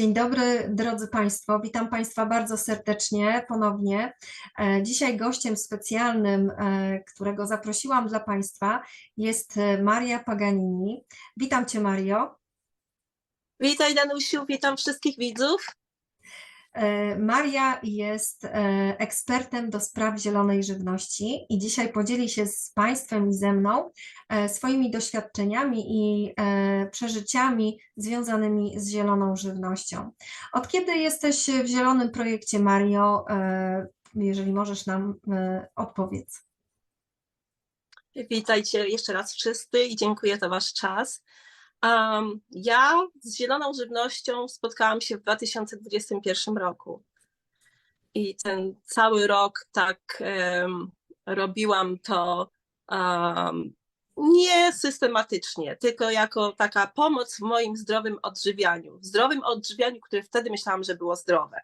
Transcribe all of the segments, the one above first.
Dzień dobry, drodzy Państwo. Witam Państwa bardzo serdecznie ponownie. E, Dzisiaj gościem specjalnym, e, którego zaprosiłam dla Państwa, jest e, Maria Paganini. Witam Cię, Mario. Witaj Danusiu, witam wszystkich widzów. E, Maria jest e, ekspertem do spraw zielonej żywności i dzisiaj podzieli się z Państwem i ze mną e, swoimi doświadczeniami i przeżyciami związanymi z zieloną żywnością. Od kiedy jesteś w Zielonym Projekcie, Mario? Jeżeli możesz nam odpowiedz. Witajcie jeszcze raz wszyscy i dziękuję za Wasz czas. Um, ja z Zieloną Żywnością spotkałam się w 2021 roku. I ten cały rok tak em, robiłam to um, nie systematycznie, tylko jako taka pomoc w moim zdrowym odżywianiu. W zdrowym odżywianiu, które wtedy myślałam, że było zdrowe.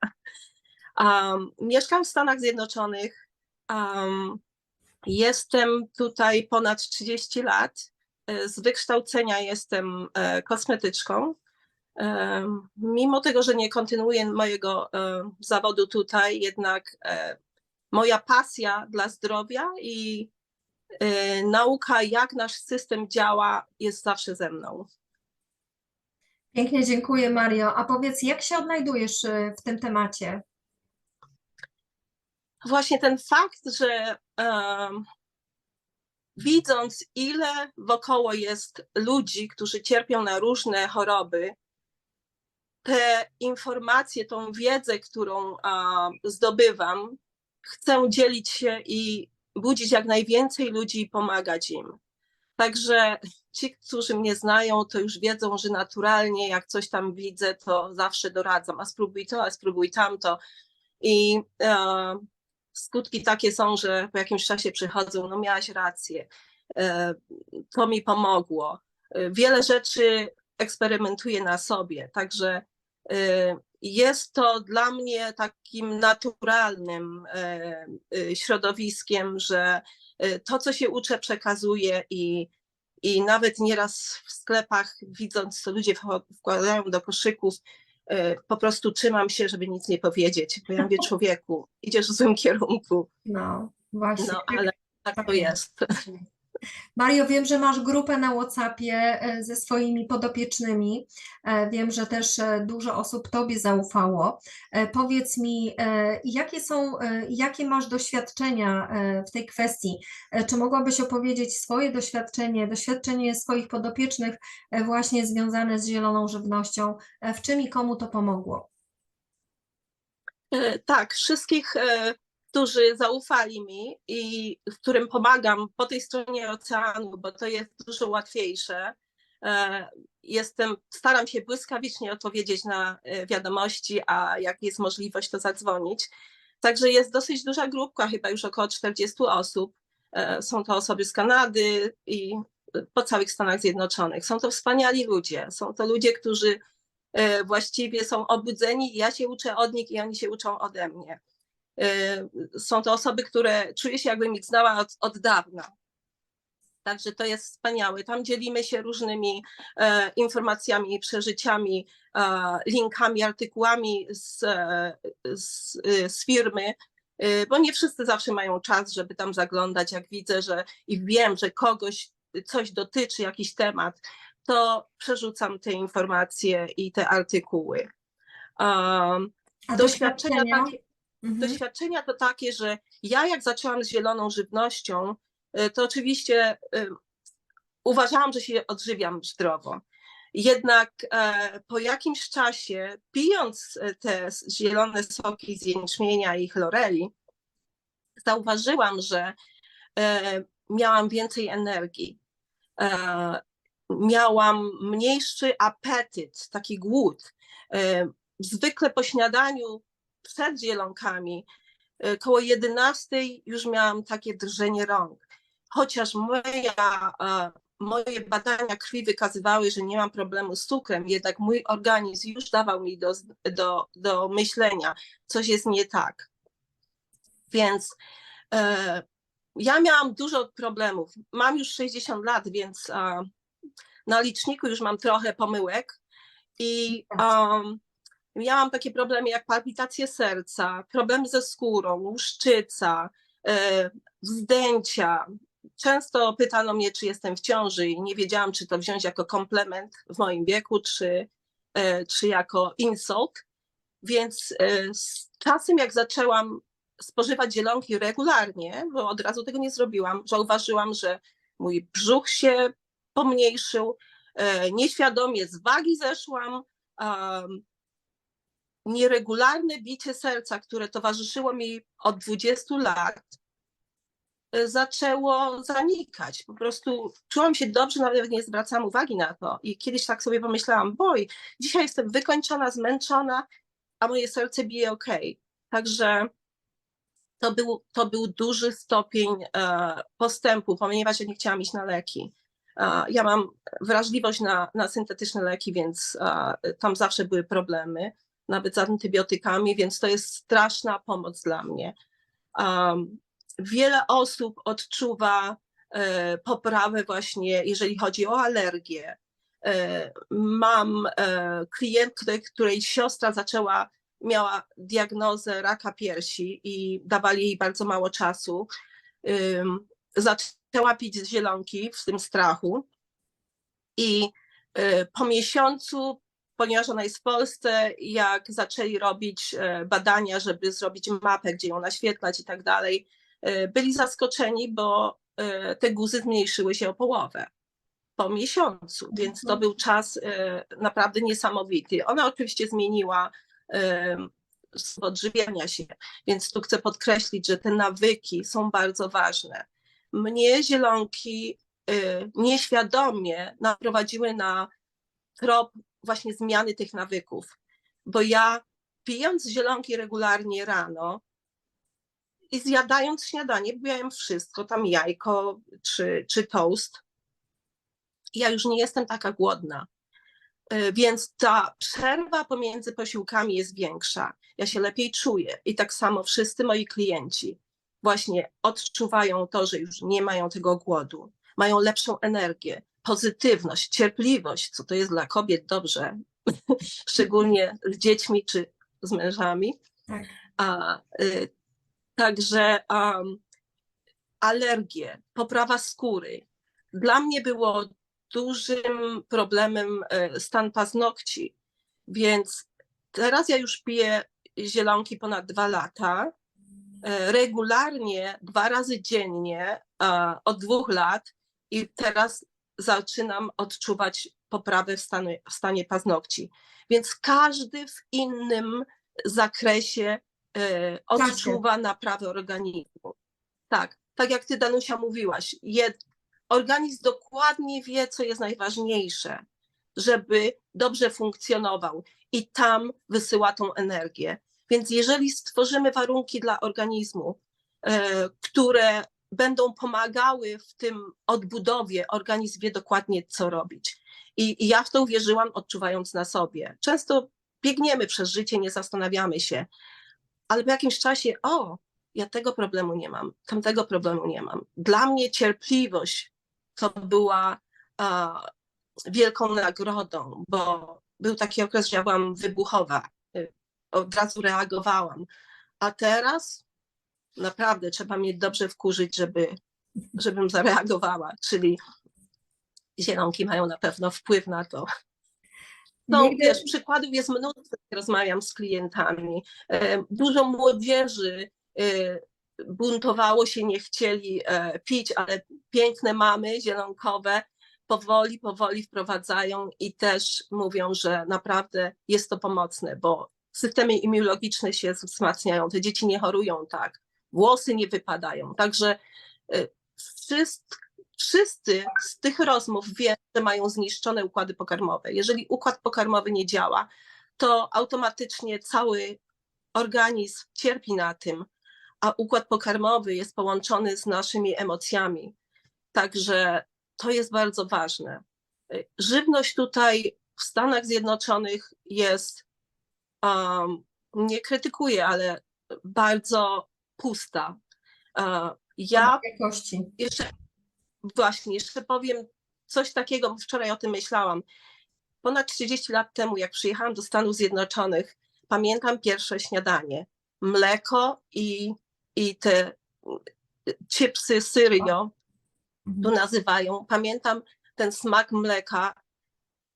Um, mieszkam w Stanach Zjednoczonych. Um, jestem tutaj ponad 30 lat. E, Z wykształcenia jestem e, kosmetyczką. E, Mimo tego, że nie kontynuuję mojego e, zawodu tutaj, jednak moja pasja dla zdrowia i nauka, jak nasz system działa, jest zawsze ze mną. Pięknie dziękuję, Mario. A powiedz, jak się odnajdujesz w tym temacie? Właśnie ten fakt, że em, widząc, ile wokoło jest ludzi, którzy cierpią na różne choroby, te informacje, tą wiedzę, którą a, zdobywam, chcę dzielić się i budzić jak najwięcej ludzi i pomagać im. Także ci, którzy mnie znają, to już wiedzą, że naturalnie, jak coś tam widzę, to zawsze doradzam, a spróbuj to, a spróbuj tamto. I e, skutki takie są, że po jakimś czasie przychodzą, no miałaś rację, e, to mi pomogło. E, Wiele rzeczy eksperymentuję na sobie, także e, jest to dla mnie takim naturalnym środowiskiem, że to, co się uczę, przekazuję i, i nawet nieraz w sklepach, widząc, co ludzie wkładają do koszyków, po prostu trzymam się, żeby nic nie powiedzieć, bo ja mówię człowieku, idziesz w złym kierunku, No, właśnie. no ale tak to jest. Mario, wiem, że masz grupę na WhatsAppie e, ze swoimi podopiecznymi. E, Wiem, że też e, dużo osób Tobie zaufało. Powiedz mi, jakie są, jakie masz doświadczenia w tej kwestii? Czy mogłabyś opowiedzieć swoje doświadczenie, doświadczenie swoich podopiecznych właśnie związane z zieloną żywnością? W czym i komu to pomogło? Tak, wszystkich, którzy zaufali mi i którym pomagam po tej stronie oceanu, bo to jest dużo łatwiejsze. E, Jestem, staram się błyskawicznie odpowiedzieć na e, wiadomości, a jak jest możliwość, to zadzwonić. Także jest dosyć duża grupka, chyba już około 40 osób. E, Są to osoby z Kanady i po całych Stanach Zjednoczonych. Są to wspaniali ludzie. Są to ludzie, którzy właściwie są obudzeni. Ja się uczę od nich i oni się uczą ode mnie. E, Są to osoby, które czuję się, jakbym ich znała od, od dawna. Także to jest wspaniałe. Tam dzielimy się różnymi e, informacjami, przeżyciami, e, linkami, artykułami z, e, z, e, z firmy, e, bo nie wszyscy zawsze mają czas, żeby tam zaglądać. Jak widzę, że i wiem, że kogoś coś dotyczy, jakiś temat, to przerzucam te informacje i te artykuły. Um, doświadczenia doświadczenia? Mhm. doświadczenia to takie, że ja jak zaczęłam z zieloną żywnością, y, to oczywiście y, uważałam, że się odżywiam zdrowo. Jednak e, po jakimś czasie, pijąc e, te zielone soki z jęczmienia i chloreli, zauważyłam, że e, miałam więcej energii. Miałam mniejszy apetyt, taki głód. Zwykle po śniadaniu przed zielonkami e, koło 11 już miałam takie drżenie rąk. Chociaż moja, e, moje badania krwi wykazywały, że nie mam problemu z cukrem, jednak mój organizm już dawał mi do, do, do myślenia, coś jest nie tak. Więc e, ja miałam dużo problemów. Mam już 60 lat, więc a, na liczniku już mam trochę pomyłek i um, miałam takie problemy jak palpitacje serca, problemy ze skórą, łuszczyca, e, wzdęcia. Często pytano mnie, czy jestem w ciąży i nie wiedziałam, czy to wziąć jako komplement w moim wieku, czy, e, czy jako insult. Więc e, z czasem, jak zaczęłam spożywać zielonki regularnie, bo od razu tego nie zrobiłam, zauważyłam, że mój brzuch się pomniejszył, nieświadomie z wagi zeszłam, nieregularne bicie serca, które towarzyszyło mi od 20 lat, e, zaczęło zanikać. Po prostu czułam się dobrze, nawet nie zwracam uwagi na to. I kiedyś tak sobie pomyślałam, boj, dzisiaj jestem wykończona, zmęczona, a moje serce bije ok. Także to był, to był duży stopień e, postępu, ponieważ ja nie chciałam iść na leki. E, ja mam wrażliwość na, na syntetyczne leki, więc e, tam zawsze były problemy, nawet z antybiotykami, więc to jest straszna pomoc dla mnie. Um, wiele osób odczuwa e, poprawę właśnie, jeżeli chodzi o alergię. E, mam e, klientkę, której siostra zaczęła miała diagnozę raka piersi i dawali jej bardzo mało czasu. Zaczęła pić zielonki w tym strachu i y, po miesiącu, ponieważ ona jest w Polsce, jak zaczęli robić e, badania, żeby zrobić mapę, gdzie ją naświetlać i tak dalej, e, byli zaskoczeni, bo e, te guzy zmniejszyły się o połowę po miesiącu, więc to był czas naprawdę niesamowity. Ona oczywiście zmieniła odżywiania się, więc tu chcę podkreślić, że te nawyki są bardzo ważne. Mnie zielonki nieświadomie naprowadziły na trop właśnie zmiany tych nawyków, bo ja pijąc zielonki regularnie rano i zjadając śniadanie, jem wszystko, tam jajko czy, czy toast, ja już nie jestem taka głodna. Y, Więc ta przerwa pomiędzy posiłkami jest większa. Ja się lepiej czuję. I tak samo wszyscy moi klienci właśnie odczuwają to, że już nie mają tego głodu, mają lepszą energię, pozytywność, cierpliwość, co to jest dla kobiet dobrze, szczególnie z dziećmi czy z mężami. Tak. A, y, także um, alergie, poprawa skóry. Dla mnie było dużym problemem e, stan paznokci, więc teraz ja już piję zielonki ponad dwa lata, e, regularnie, dwa razy dziennie od dwóch lat i teraz zaczynam odczuwać poprawę w stanie, w stanie paznokci. Więc każdy w innym zakresie e, odczuwa naprawę organizmu. Tak, tak jak ty Danusia mówiłaś, jed, organizm dokładnie wie, co jest najważniejsze, żeby dobrze funkcjonował i tam wysyła tą energię. Więc jeżeli stworzymy warunki dla organizmu, e, które będą pomagały w tym odbudowie, organizm wie dokładnie, co robić. I, I ja w to uwierzyłam, odczuwając na sobie. Często biegniemy przez życie, nie zastanawiamy się, ale po jakimś czasie, o, ja tego problemu nie mam, tamtego problemu nie mam. Dla mnie cierpliwość to była a, wielką nagrodą, bo był taki okres, że ja byłam wybuchowa. Od razu reagowałam. A teraz naprawdę trzeba mnie dobrze wkurzyć, żeby, żebym zareagowała. Czyli zielonki mają na pewno wpływ na to. No, Nigdy- wiesz, przykładów jest mnóstwo, rozmawiam z klientami. E, Dużo młodzieży e, buntowało się, nie chcieli e, pić, ale piękne mamy zielonkowe powoli, powoli wprowadzają i też mówią, że naprawdę jest to pomocne, bo systemy immunologiczne się wzmacniają, te dzieci nie chorują tak, włosy nie wypadają. Także e, wszyscy, wszyscy z tych rozmów wiedzą, że mają zniszczone układy pokarmowe. Jeżeli układ pokarmowy nie działa, to automatycznie cały organizm cierpi na tym, a układ pokarmowy jest połączony z naszymi emocjami. Także to jest bardzo ważne. Y, Żywność tutaj w Stanach Zjednoczonych jest, um, nie krytykuję, ale bardzo pusta. Uh, Ja jakości. jeszcze właśnie, jeszcze powiem coś takiego, wczoraj o tym myślałam. Ponad 30 lat temu, jak przyjechałam do Stanów Zjednoczonych, pamiętam pierwsze śniadanie. Mleko i, i te y, chipsy Syrio, tu nazywają. Pamiętam ten smak mleka.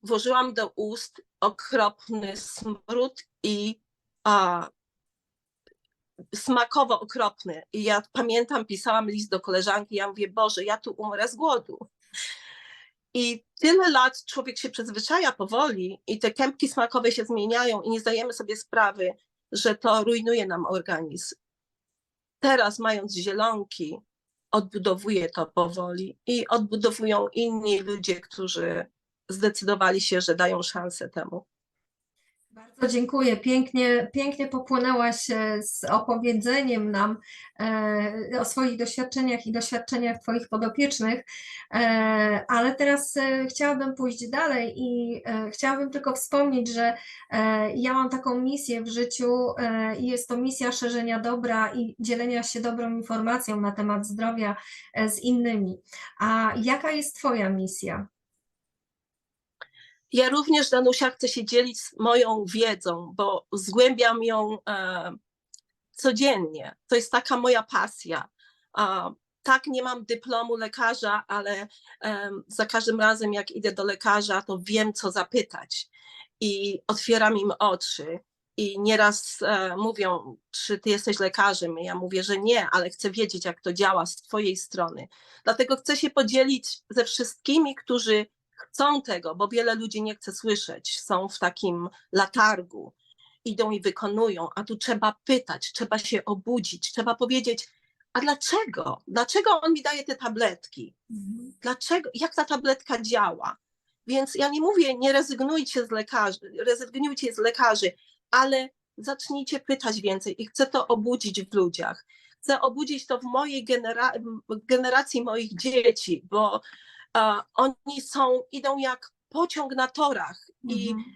Włożyłam do ust okropny smród i a, smakowo okropny. I ja pamiętam, pisałam list do koleżanki, ja mówię, Boże, ja tu umrę z głodu. I tyle lat człowiek się przyzwyczaja powoli i te kępki smakowe się zmieniają i nie zdajemy sobie sprawy, że to rujnuje nam organizm. Teraz mając zielonki, odbudowuję to powoli i odbudowują inni ludzie, którzy zdecydowali się, że dają szansę temu. Bardzo dziękuję. Pięknie, pięknie popłynęłaś e, z opowiedzeniem nam e, o swoich doświadczeniach i doświadczeniach Twoich podopiecznych, e, ale teraz chciałabym pójść dalej i chciałabym tylko wspomnieć, że ja mam taką misję w życiu i jest to misja szerzenia dobra i dzielenia się dobrą informacją na temat zdrowia z innymi. A jaka jest Twoja misja? Ja również, Danusia, chcę się dzielić moją wiedzą, bo zgłębiam ją e, codziennie. To jest taka moja pasja. A, tak, nie mam dyplomu lekarza, ale em, za każdym razem, jak idę do lekarza, to wiem, co zapytać i otwieram im oczy. I nieraz e, mówią, czy ty jesteś lekarzem? I ja mówię, że nie, ale chcę wiedzieć, jak to działa z twojej strony. Dlatego chcę się podzielić ze wszystkimi, którzy chcą tego, bo wiele ludzi nie chce słyszeć, są w takim latargu, idą i wykonują, a tu trzeba pytać, trzeba się obudzić, trzeba powiedzieć, a dlaczego? Dlaczego on mi daje te tabletki? Dlaczego? Jak ta tabletka działa? Więc ja nie mówię, nie rezygnujcie z lekarzy, rezygnujcie z lekarzy, ale zacznijcie pytać więcej i chcę to obudzić w ludziach. Chcę obudzić to w mojej genera- generacji moich dzieci, bo oni są, idą jak pociąg na torach i Mhm.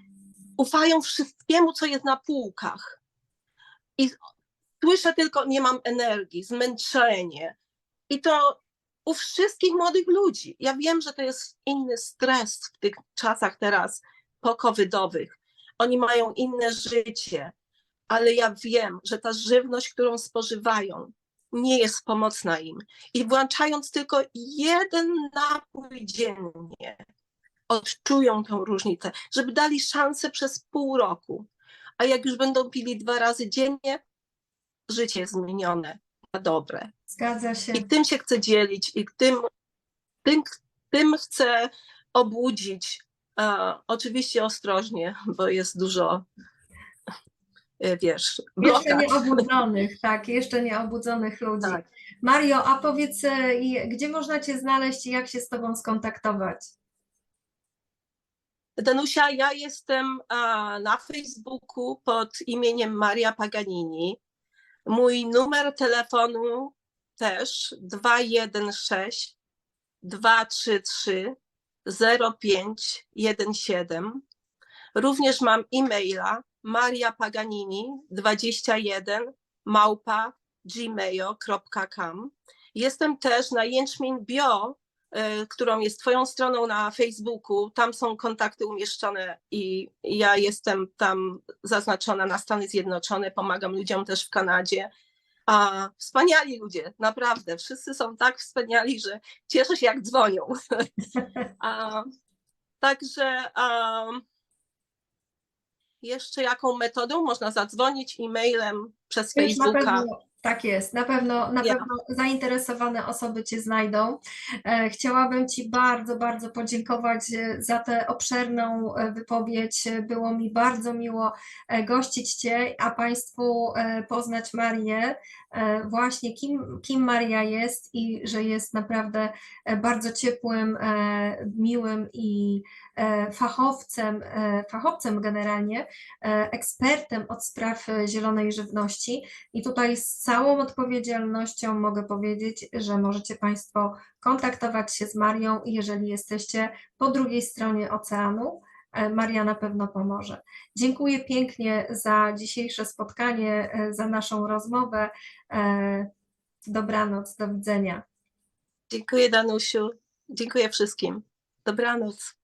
ufają wszystkiemu, co jest na półkach. I słyszę tylko, nie mam energii, zmęczenie. I to u wszystkich młodych ludzi. Ja wiem, że to jest inny stres w tych czasach teraz pokowidowych. Oni mają inne życie, ale ja wiem, że ta żywność, którą spożywają, nie jest pomocna im. I włączając tylko jeden napój dziennie, odczują tą różnicę, żeby dali szansę przez pół roku. A jak już będą pili dwa razy dziennie, życie jest zmienione na dobre. Zgadza się. I tym się chcę dzielić i tym, tym, tym chcę obudzić. A, oczywiście ostrożnie, bo jest dużo, e, wiesz, Jeszcze nieobudzonych, tak, jeszcze nieobudzonych ludzi. Tak. Mario, a powiedz, i gdzie można Cię znaleźć i jak się z Tobą skontaktować? Danusia, ja jestem na Facebooku pod imieniem Maria Paganini. Mój numer telefonu też 216 233 0517. Również mam e-maila mariapaganini21 małpa gmail.com. Jestem też na Jęczmień Bio, y, którą jest Twoją stroną na Facebooku. Tam są kontakty umieszczone i ja jestem tam zaznaczona na Stany Zjednoczone. Pomagam ludziom też w Kanadzie. A wspaniali ludzie, naprawdę. Wszyscy są tak wspaniali, że cieszę się, jak dzwonią. A, także a, jeszcze jaką metodą można zadzwonić e-mailem przez Już Facebooka? tak jest, na pewno, na Ja. pewno zainteresowane osoby Cię znajdą. E, Chciałabym Ci bardzo, bardzo podziękować e, za tę obszerną e, wypowiedź. Było mi bardzo miło gościć Cię, a Państwu poznać Marię, właśnie kim, kim Maria jest i że jest naprawdę e, bardzo ciepłym, e, miłym i e, fachowcem, e, fachowcem generalnie, e, ekspertem od spraw e, zielonej żywności. I tutaj z całą odpowiedzialnością mogę powiedzieć, że możecie Państwo kontaktować się z Marią, jeżeli jesteście po drugiej stronie oceanu. E, Maria na pewno pomoże. Dziękuję pięknie za dzisiejsze spotkanie, e, za naszą rozmowę. E, Dobranoc, do widzenia. Dziękuję Danusiu. Dziękuję wszystkim. Dobranoc.